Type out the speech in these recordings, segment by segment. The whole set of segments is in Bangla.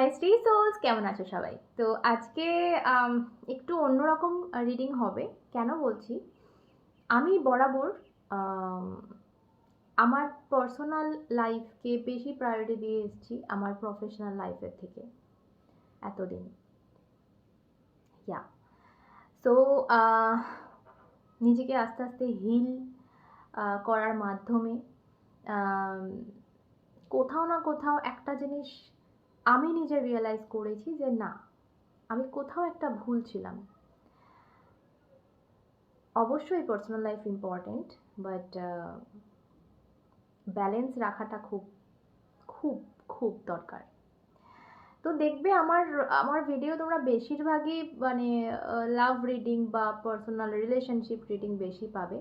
মাই স্ট্রি সোলস কেমন আছো সবাই? তো আজকে একটু অন্যরকম রিডিং হবে। কেন বলছি? আমি বরাবর আমার পার্সোনাল লাইফকে বেশি প্রায়োরিটি দিয়ে এসেছি আমার প্রফেশনাল লাইফের থেকে এতদিন। ইয়া সো নিজেকে আস্তে আস্তে হিল করার মাধ্যমে কোথাও না কোথাও একটা জিনিস আমি নিজে রিয়েলাইজ করেছি যে না, আমি কোথাও একটা ভুল ছিলাম। অবশ্যই personal life important but balance রাখাটা খুব খুব খুব দরকার। তো দেখবে আমার আমার ভিডিও তোমরা বেশিরভাগই মানে লাভ রিডিং বা পার্সোনাল রিলেশনশিপ রিডিং বেশি পাবে।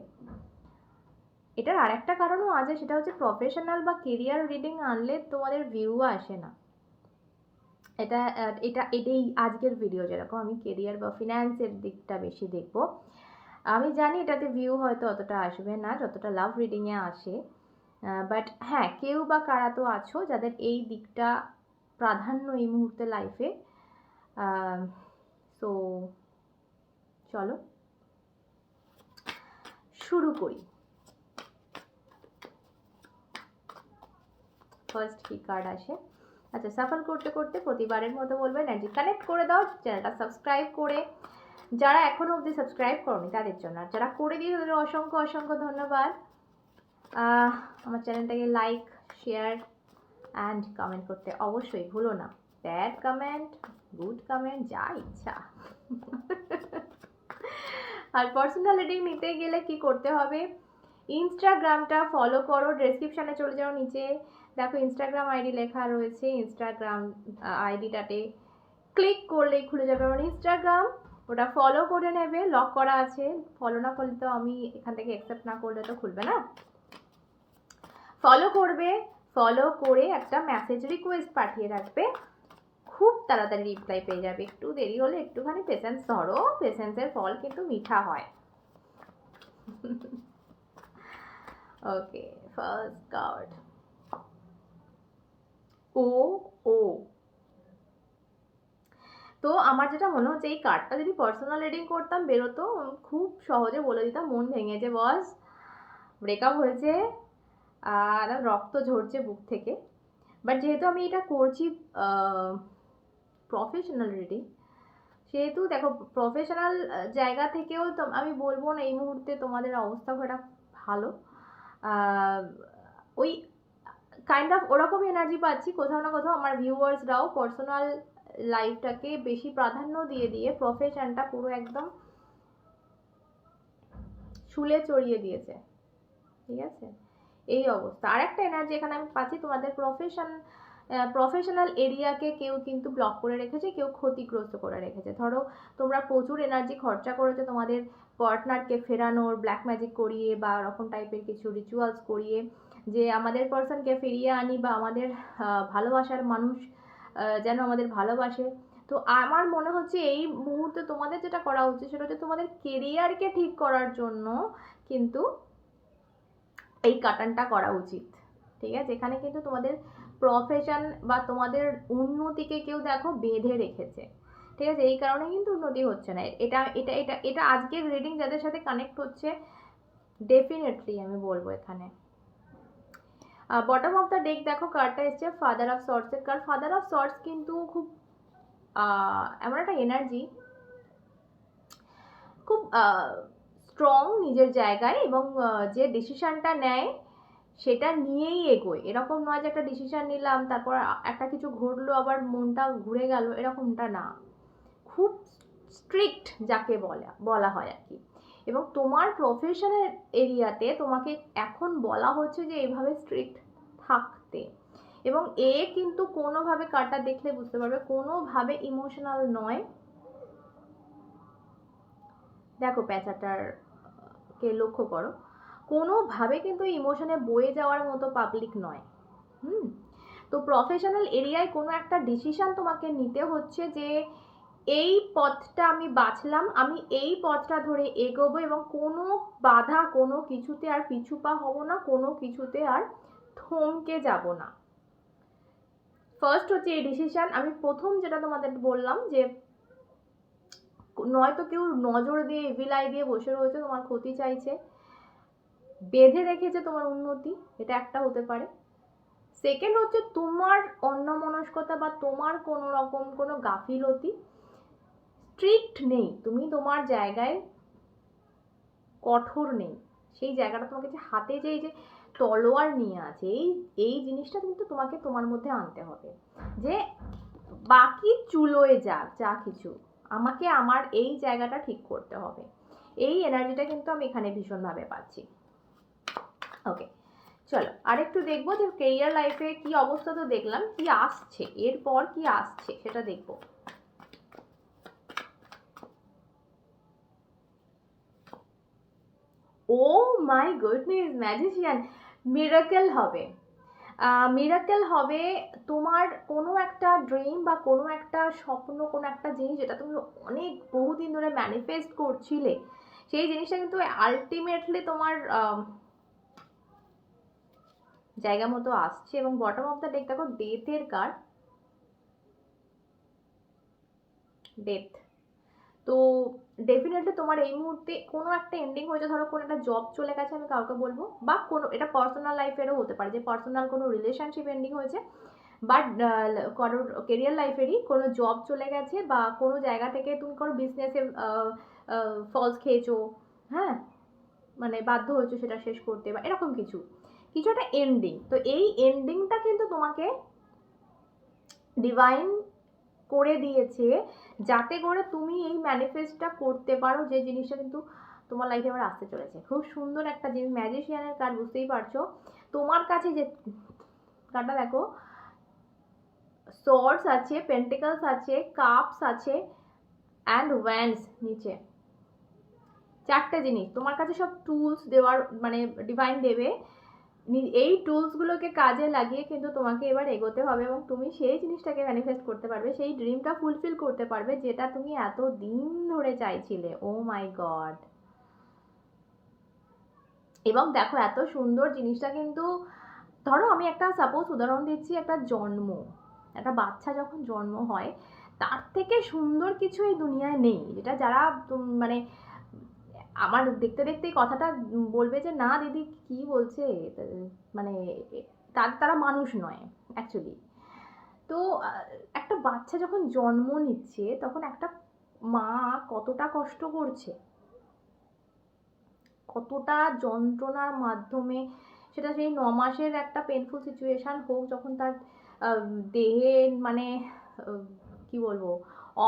এটার আরেকটা কারণও আছে, সেটা হচ্ছে প্রফেশনাল বা কেরিয়ার রিডিং আনলে তোমাদের ভিউ আসে না। এটা এটা, এটাই আজকের ভিডিও যেরকম আমি কেরিয়ার বা ফিনান্সের দিকটা বেশি দেখব। আমি জানি এটাতে ভিউ হয়তো অতটা আসবে না, যতটা লাভ রিডিংয়ে আসে। বাট হ্যাঁ কেউ বা কারা তো আছো যাদের এই দিকটা প্রাধান্য এই মুহূর্তে লাইফে সো চলো। শুরু করি। ফার্স্ট কি কার্ড আসে। আচ্ছা সাফল করতে করতে প্রতিবারের মতো বলবেন এনার্জি কানেক্ট করে দাও, চ্যানেলটা সাবস্ক্রাইব করে। যারা এখনও অবধি সাবস্ক্রাইব করনি তাদের জন্য, আর যারা করে দিয়ে তাদের অসংখ্য অসংখ্য ধন্যবাদ। আমার চ্যানেলটাকে লাইক শেয়ার অ্যান্ড কমেন্ট করতে অবশ্যই ভুলো না। ব্যাড কমেন্ট গুড কমেন্ট যা ইচ্ছা। আর পার্সোনাল নিতে গেলে কি করতে হবে? ইনস্টাগ্রামটা ফলো করো ডেসক্রিপশানে চলে যাও নিচে। দেখো ইনস্টাগ্রাম আইডি লেখা রয়েছে ইনস্টাগ্রাম আইডিটাতে ক্লিক করলেই খুলে যাবে। আমার ইনস্টাগ্রাম ওটা ফলো করে নেবে লক করা আছে। ফলো না করলে তো আমি এখান থেকে অ্যাকসেপ্ট না করলে তো খুলবে না। ফলো করবে ফলো করে একটা মেসেজ রিকোয়েস্ট পাঠিয়ে রাখবে। খুব তাড়াতাড়ি রিপ্লাই পেয়ে যাবে। একটু দেরি হলে একটুখানি পেশেন্স ধরো পেশেন্সের ফল কিন্তু মিঠা হয়। ওকে ফার্স্ট কার্ড ও ও। তো আমার যেটা মনে হচ্ছে, এই কার্ডটা যদি পার্সোনাল রিডিং করতাম, বেরোতো, খুব সহজে বলে দিতাম, মন ভেঙেছে বস ব্রেকআপ হয়েছে, আর রক্ত ঝরছে বুক থেকে। বাট যেহেতু আমি এটা করছি প্রফেশনাল রিডিং সেহেতু দেখো প্রফেশনাল জায়গা থেকেও তো আমি বলব না, এই মুহূর্তে তোমাদের অবস্থা খুব ভালো। ওই কাইন্ড অফ ওরকম এনার্জি পাচ্ছি, কোথাও না কোথাও আমার ভিউয়ার্সরাও পার্সোনাল লাইফটাকে বেশি প্রাধান্য দিয়ে দিয়ে প্রফেশনটা পুরো একদম শুলে চড়িয়ে দিয়েছে। ঠিক আছে? এই অবস্থা। আর একটা এনার্জি এখানে আমি পাচ্ছি, তোমাদের প্রফেশন প্রফেশনাল এরিয়াকে কেউ কিন্তু ব্লক করে রেখেছে, কেউ ক্ষতিগ্রস্ত করে রেখেছে। ধরো, তোমরা প্রচুর এনার্জি খরচা করেছ তোমাদের পার্টনারকে ফেরানোর ব্ল্যাক ম্যাজিক করিয়ে বা ওরকম টাইপের কিছু রিচুয়ালস করিয়ে যে আমাদের পার্সনকে ফিরিয়ে আনি বা আমাদের ভালোবাসার মানুষ যেন আমাদের ভালোবাসে। তো আমার মনে হচ্ছে এই মুহূর্তে তোমাদের যেটা করা উচিত সেটা হচ্ছে তোমাদের কেরিয়ারকে ঠিক করার জন্য কিন্তু এই কাটানটা করা উচিত। ঠিক আছে? এখানে কিন্তু তোমাদের প্রফেশন বা তোমাদের উন্নতিকে কেউ দেখো বেঁধে রেখেছে। ঠিক আছে? এই কারণে কিন্তু উন্নতি হচ্ছে না। এটা এটা এটা এটা আজকের রিডিং যাদের সাথে কানেক্ট হচ্ছে ডেফিনেটলি আমি বলব এখানে। বটম অফ দ্য ডেক দেখো কার্ডটা এসছে ফাদার অফ সর্টসের কার্ড ফাদার অফ সর্টস কিন্তু খুব এমন একটা এনার্জি খুব স্ট্রং নিজের জায়গায় এবং যে ডিসিশনটা নেয় সেটা নিয়েই এগোয়। এরকম নয় যে একটা ডিসিশন নিলাম, তারপর একটা কিছু ঘটলো, আবার মনটা ঘুরে গেল, এরকমটা না। খুব স্ট্রিক্ট যাকে বলা বলা হয় আর কি। এবং তোমার প্রফেশনের এরিয়াতে তোমাকে এখন বলা হচ্ছে যে এইভাবে স্ট্রিক্ট থাকতে। এবং এ কিন্তু কোনোভাবে কার্ডটা দেখলে বুঝতে পারবে, কোনোভাবে ইমোশনাল নয়। দেখো প্যাঁচাটার, কে লক্ষ্য করো, কোনোভাবে কিন্তু ইমোশনে বয়ে যাওয়ার মতো পাবলিক নয়। হুম? তো প্রফেশনাল এরিয়ায় কোনো একটা ডিসিশন তোমাকে নিতে হচ্ছে যে এই পথটা আমি বাছলাম আমি এই পথটা ধরে এগোবো এবং কোনো বাধা, কোনো কিছুতে আর পিছু পা হব না, কোনো কিছুতে আর থমকে যাব না। ফার্স্ট হচ্ছে এই ডিসিশান আমি প্রথম যেটা তোমাদের বললাম যে, নয়তো কেউ নজর দিয়ে এভিলাই দিয়ে বসে রয়েছে, তোমার ক্ষতি চাইছে, বেঁধে রেখেছে তোমার উন্নতি, এটা একটা হতে পারে। সেকেন্ড হচ্ছে তোমার অন্যমনস্কতা বা তোমার কোনো রকম কোনো গাফিলতি স্ট্রিক্ট নেই। তুমি তোমার জায়গায় কঠোর নেই। সেই জায়গাটা তোমাকে যে হাতে যে এই যে তলোয়ার নিয়ে আছে, এই এই জিনিসটা কিন্তু তোমাকে তোমার মধ্যে আনতে হবে। যে বাকি চুলোয় যাক, যা কিছু, আমাকে আমার এই জায়গাটা ঠিক করতে হবে। এই এনার্জিটা কিন্তু আমি এখানে ভীষণভাবে পাচ্ছি। ওকে চলো, আরেকটু দেখব যে কেরিয়ার লাইফে কি অবস্থা তো দেখলাম, কি আসছে, এরপর কি আসছে সেটা দেখব। Oh my goodness magician miracle হবে। মিরাকেল হবে তোমার কোনো একটা ড্রিম বা কোনো একটা স্বপ্ন, কোনো একটা জিনিস যেটা তুমি অনেক বহুদিন ধরে ম্যানিফেস্ট করছিলে। সেই জিনিসটা কিন্তু আলটিমেটলি তোমার জায়গা মতো আসছে এবং বটম অফ দ্য ডেক দেখো ডেথের কার্ড ডেথ তো ডেফিনেটলি তোমার এই মুহূর্তে কোনো একটা এন্ডিং হয়েছে, ধরো কোনো একটা জব চলে গেছে আমি কাউকে বলব, বা কোনো, এটা পার্সোনাল লাইফেরও হতে পারে, যে পার্সোনাল কোনো রিলেশনশিপ এন্ডিং হয়েছে বাট কারোর কেরিয়ার লাইফেরই কোনো জব চলে গেছে, বা কোনো জায়গা থেকে তুমি কোনো বিজনেসে ফলস খেয়েছো হ্যাঁ? মানে বাধ্য হয়েছো সেটা শেষ করতে, বা এরকম কিছু। কিছু একটা এন্ডিং তো এই এন্ডিংটা কিন্তু তোমাকে ডিভাইন করে দিয়েছে যাতে করে তুমি এই ম্যানিফেস্টটা করতে পারো, যে জিনিসটা কিন্তু তোমার লাইফে আবার আসতে চলেছে। খুব সুন্দর একটা জিনিস ম্যাজিশিয়ানের কার্ড বুঝতেই পারছ। তোমার কাছে যে কার্ডটা দেখো সোর্স আছে পেন্টিকলস আছে কাপস আছে অ্যান্ড ওয়ান্স নিচে। চারটে জিনিস, তোমার কাছে সব টুলস দেওয়ার মানে ডিভাইন দেবে। এই টুলসগুলোকে কাজে লাগিয়ে কিন্তু তোমাকে এবার এগোতে হবে এবং তুমি সেই জিনিসটাকে ম্যানিফেস্ট করতে পারবে, সেই ড্রিমটা ফুলফিল করতে পারবে যেটা তুমি এত দিন ধরে চাইছিলে। ও মাই গড এবং দেখো এত সুন্দর জিনিসটা কিন্তু, ধরো আমি একটা সাপোজ উদাহরণ দিচ্ছি, একটা জন্ম। একটা বাচ্চা যখন জন্ম হয়, তার থেকে সুন্দর কিছু এই দুনিয়ায় নেই। যেটা যারা মানে আমার দেখতে দেখতেই কথাটা বলবে যে, না দিদি, কি বলছে? মানে তার, তারা মানুষ নয় অ্যাকচুয়ালি তো একটা বাচ্চা যখন জন্ম নিচ্ছে, তখন একটা মা কতটা কষ্ট করছে? কতটা যন্ত্রণার মাধ্যমে সেটা সেই ন মাসের একটা পেনফুল সিচুয়েশান হোক, যখন তার দেহে মানে কি বলব,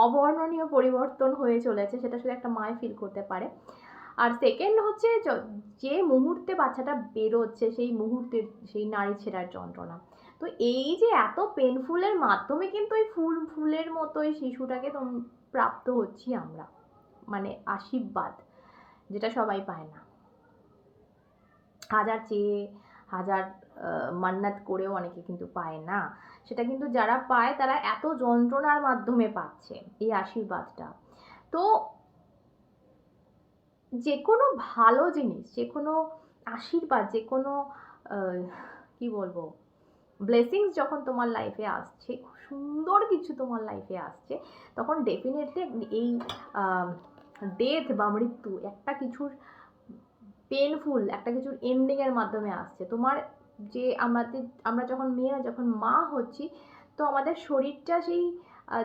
অবর্ণনীয় পরিবর্তন হয়ে চলেছে, সেটা শুধু একটা মায় ফিল করতে পারে। আর সেকেন্ড হচ্ছে যে মুহূর্তে বাচ্চাটা বেরোচ্ছে সেই মুহূর্তের সেই নারী ছেঁড়ার যন্ত্রণা। তো এই যে এত পেনফুলের মাধ্যমে কিন্তু ওই ফুল, ফুলের মতো ওই শিশুটাকে প্রাপ্ত হচ্ছি আমরা। মানে আশীর্বাদ, যেটা সবাই পায় না। হাজার চেয়ে হাজার মান্নাত করেও অনেকে কিন্তু পায় না। সেটা কিন্তু যারা পায়, তারা এত যন্ত্রণার মাধ্যমে পাচ্ছে এই আশীর্বাদটা। তো যে কোনো ভালো জিনিস যে কোনো আশীর্বাদ যে কোনো কি বলব ব্লেসিংস যখন তোমার লাইফে আসছে সুন্দর কিছু তোমার লাইফে আসছে, তখন ডেফিনেটলি এই ডেথ বা মৃত্যু একটা কিছুর পেনফুল একটা কিছুর এন্ডিংয়ের মাধ্যমে আসছে। তোমার যে আমাদের, আমরা যখন মেয়েরা যখন মা হচ্ছি, তো আমাদের শরীরটা সেই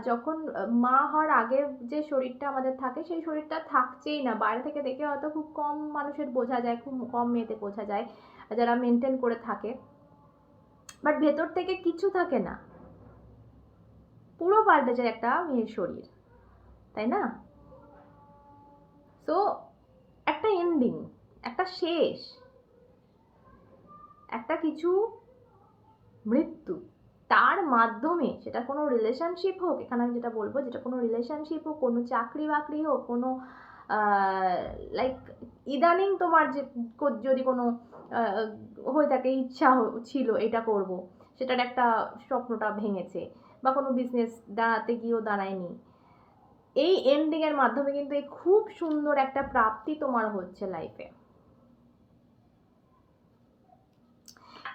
যখন মা হওয়ার আগে যে শরীরটা আমাদের থাকে, সেই শরীরটা থাকছেই না। বাইরে থেকে দেখে হয়তো খুব কম মানুষের বোঝা যায়, খুব কম মেয়েতে বোঝা যায়, যারা মেনটেন করে থাকে। বাট ভেতর থেকে কিছু থাকে না। পুরো পাল্টে যায় একটা মেয়ের শরীর, তাই না? তো একটা এন্ডিং একটা শেষ, একটা কিছু মৃত্যু। তার মাধ্যমে সেটা কোনো রিলেশনশিপ হোক, এখানে আমি যেটা বলব যেটা কোনো রিলেশনশিপ হোক, কোনো চাকরি বাকরি হোক, কোনো লাইক ইদানিং তোমার যে যদি কোনো হয়ে থাকে ইচ্ছা ছিল এটা করব, সেটার একটা স্বপ্নটা ভেঙেছে বা কোনো বিজনেস দাঁড়াতে গিয়েও দাঁড়ায়নি। এই এন্ডিংয়ের মাধ্যমে কিন্তু এই খুব সুন্দর একটা প্রাপ্তি তোমার হচ্ছে লাইফে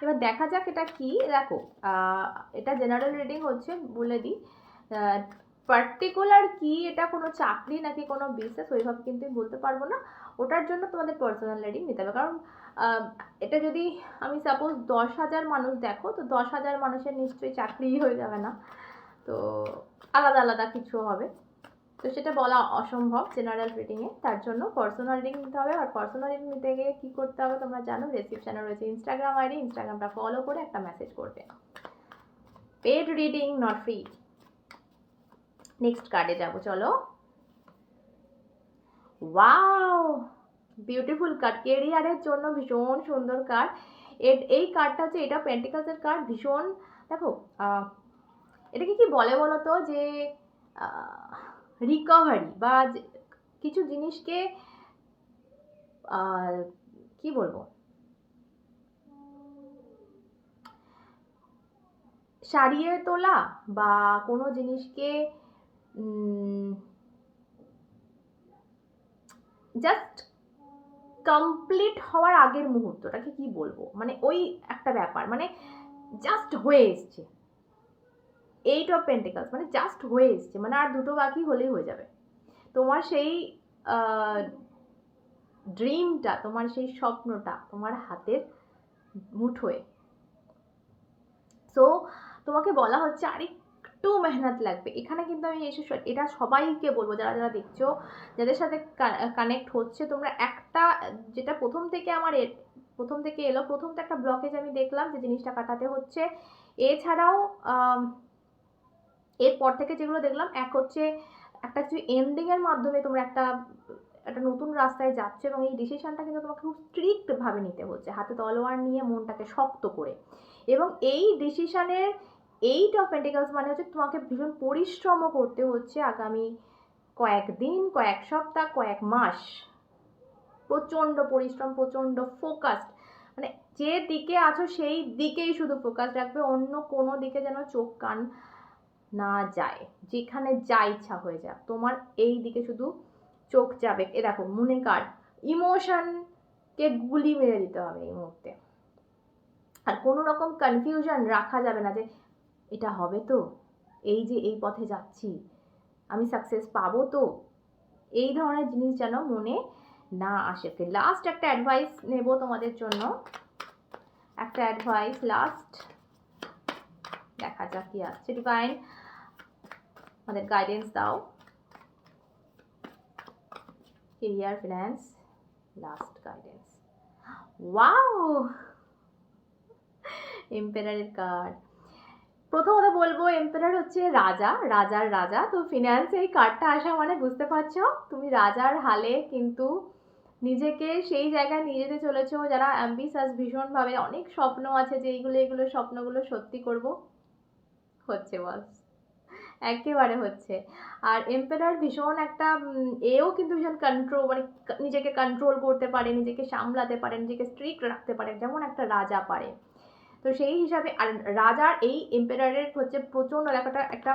এবার দেখা যাক এটা কি। দেখো এটা জেনারেল রিডিং হচ্ছে, বলে দিই। পার্টিকুলার কি, এটা কোনো চাকরি নাকি কোনো বিজনেস ওইভাবে কিন্তু বলতে পারব না। ওটার জন্য তোমাদের পার্সোনাল রিডিং নিতে হবে। কারণ এটা যদি আমি সাপোজ দশ হাজার মানুষ দেখো, তো দশ হাজার মানুষের নিশ্চয়ই চাকরিই হয়ে যাবে না। তো আলাদা আলাদা কিছু হবে। তো সেটা বলা অসম্ভব জেনারেল রিডিংয়ে তার জন্য পার্সোনাল রিডিং নিতে হবে। আর পার্সোনাল রিডিং নিতে গিয়ে কী করতে হবে তোমরা জানো? রেসিপশানে রয়েছে ইনস্টাগ্রাম আইডি ইনস্টাগ্রামটা ফলো করে একটা মেসেজ করবে। Paid reading not free next কার্ডে যাব, চলো। ওয়াও বিউটিফুল কার্ড কেরিয়ারের জন্য ভীষণ সুন্দর কার্ড এর, এই কার্ডটা হচ্ছে, এটা পেন্টিকালসের কার্ড ভীষণ, দেখো এটাকে কি বলে বলো তো যে রিকভারি বা কিছু জিনিসকে কি বলব? সারিয়ে তোলা বা কোনো জিনিসকে জাস্ট কমপ্লিট হওয়ার আগের মুহূর্তটাকে কি বলব? মানে ওই একটা ব্যাপার মানে জাস্ট হয়ে এসছে। এইট অফ পেন্টিকালস মানে জাস্ট হয়ে এসছে মানে আর দুটো বাকি হলেই হয়ে যাবে। তোমার সেই ড্রিমটা তোমার সেই স্বপ্নটা তোমার হাতের মুঠোয় সো তোমাকে বলা হচ্ছে আরেকটু মেহনত লাগবে। এখানে কিন্তু আমি এসে এটা সবাইকে বলব, যারা যারা দেখছ, যাদের সাথে কানেক্ট হচ্ছে, তোমরা একটা, যেটা প্রথম থেকে আমার প্রথম থেকে এলো, প্রথম তো একটা ব্লকেজ আমি দেখলাম যে জিনিসটা কাটাতে হচ্ছে। এছাড়াও এরপর থেকে যেগুলো দেখলাম, এক হচ্ছে একটা কিছু এন্ডিংয়ের মাধ্যমে তোমরা একটা একটা নতুন রাস্তায় যাচ্ছ এবং এই ডিসিশনটা কিন্তু তোমাকে খুব স্ট্রিক্টভাবে নিতে হচ্ছে, হাতে তলোয়ার নিয়ে মনটাকে শক্ত করে। এবং এই ডিসিশনের এইট অফ পেন্টিকালস মানে হচ্ছে তোমাকে ভীষণ পরিশ্রমও করতে হচ্ছে আগামী কয়েকদিন কয়েক সপ্তাহ, কয়েক মাস। প্রচণ্ড পরিশ্রম, প্রচণ্ড ফোকাসড মানে যে দিকে আছো সেই দিকেই শুধু ফোকাস রাখবে, অন্য কোনো দিকে যেন চোখ, কান না যায়। যেখানে যা ইচ্ছা হয়ে যাক তোমার এই দিকে শুধু চোখ যাবে। এ দেখো, মনে কার? ইমোশনকে গুলি মেরে দিতে হবে এই মুহূর্তে। আর কোনো রকম কনফিউশন রাখা যাবে না যে, এটা হবে তো? এই যে এই পথে যাচ্ছি, আমি সাকসেস পাবো তো? এই ধরনের জিনিস যেন মনে না আসে। লাস্ট একটা অ্যাডভাইস নেব তোমাদের জন্য। একটা অ্যাডভাইস লাস্ট দেখা যাক কি আসছে ডিভাইন আমাদের গাইডেন্স দাও। Career finance last guidance wow এম্পেরারের card প্রথমত বলব এম্পেরার হচ্ছে রাজা, রাজার রাজা। তো ফিনান্সে এই কার্ডটা আসা মানে বুঝতে পারছ? তুমি রাজার হালে কিন্তু নিজেকে সেই জায়গায় নিয়ে যেতে চলেছো, যারা অ্যাম্বিসাস ভীষণভাবে অনেক স্বপ্ন আছে যে এইগুলো, এগুলো স্বপ্নগুলো সত্যি করব। হচ্ছে বস একেবারে হচ্ছে। আর এম্পেরার ভীষণ একটা এও কিন্তু ভীষণ কন্ট্রোল মানে নিজেকে কন্ট্রোল করতে পারে, নিজেকে সামলাতে পারে, নিজেকে স্ট্রিক্ট রাখতে পারে, যেমন একটা রাজা পারে। তো সেই হিসাবে আর রাজার এই এম্পেরারের হচ্ছে প্রচণ্ড একটা একটা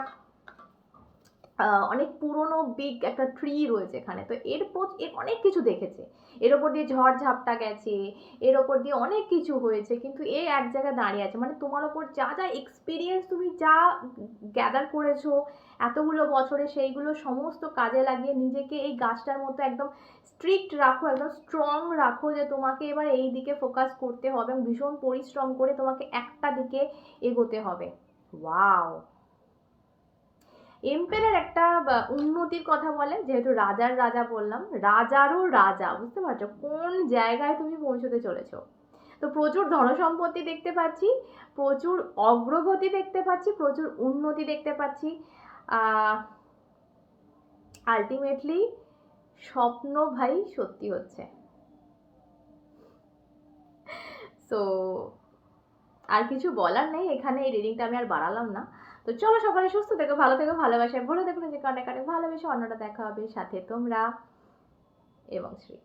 অনেক পুরনো বিগ একটা ট্রি রয়েছে এখানে। তো এর এর অনেক কিছু দেখেছে। এর ওপর দিয়ে ঝড় ঝাপটা গেছে, এর ওপর দিয়ে অনেক কিছু হয়েছে, কিন্তু এ এক জায়গায় দাঁড়িয়ে আছে। মানে তোমার ওপর যা যা এক্সপিরিয়েন্স তুমি যা গ্যাদার করেছ, এতগুলো বছরে সেইগুলো সমস্ত কাজে লাগিয়ে নিজেকে এই গাছটার মতো একদম স্ট্রিক্ট রাখো, একদম স্ট্রং রাখো যে তোমাকে এবার এই দিকে ফোকাস করতে হবে ভীষণ পরিশ্রম করে তোমাকে একটা দিকে এগোতে হবে। ওয়াও এম্পেরার একটা উন্নতির কথা বলে, যেহেতু রাজার রাজা বললাম, রাজারও রাজা, বুঝতে পারছ? কোন জায়গায় তুমি পৌঁছতে চলেছো? তো প্রচুর ধনসম্পত্তি দেখতে পাচ্ছি, প্রচুর অগ্রগতি দেখতে পাচ্ছি, প্রচুর উন্নতি দেখতে পাচ্ছি। আলটিমেটলি স্বপ্ন ভাই সত্যি হচ্ছে। সো আর কিছু বলার নেই, এখানে এই রিডিংটা আমি আর বাড়ালাম না। তো চলো সকালে সুস্থ থেকো, ভালো থেকো, ভালোবাসায় ভরে দেখো যে কানে কানে ভালোবেসে অন্যটা দেখা হবে, সাথে তোমরা এবং শ্রী।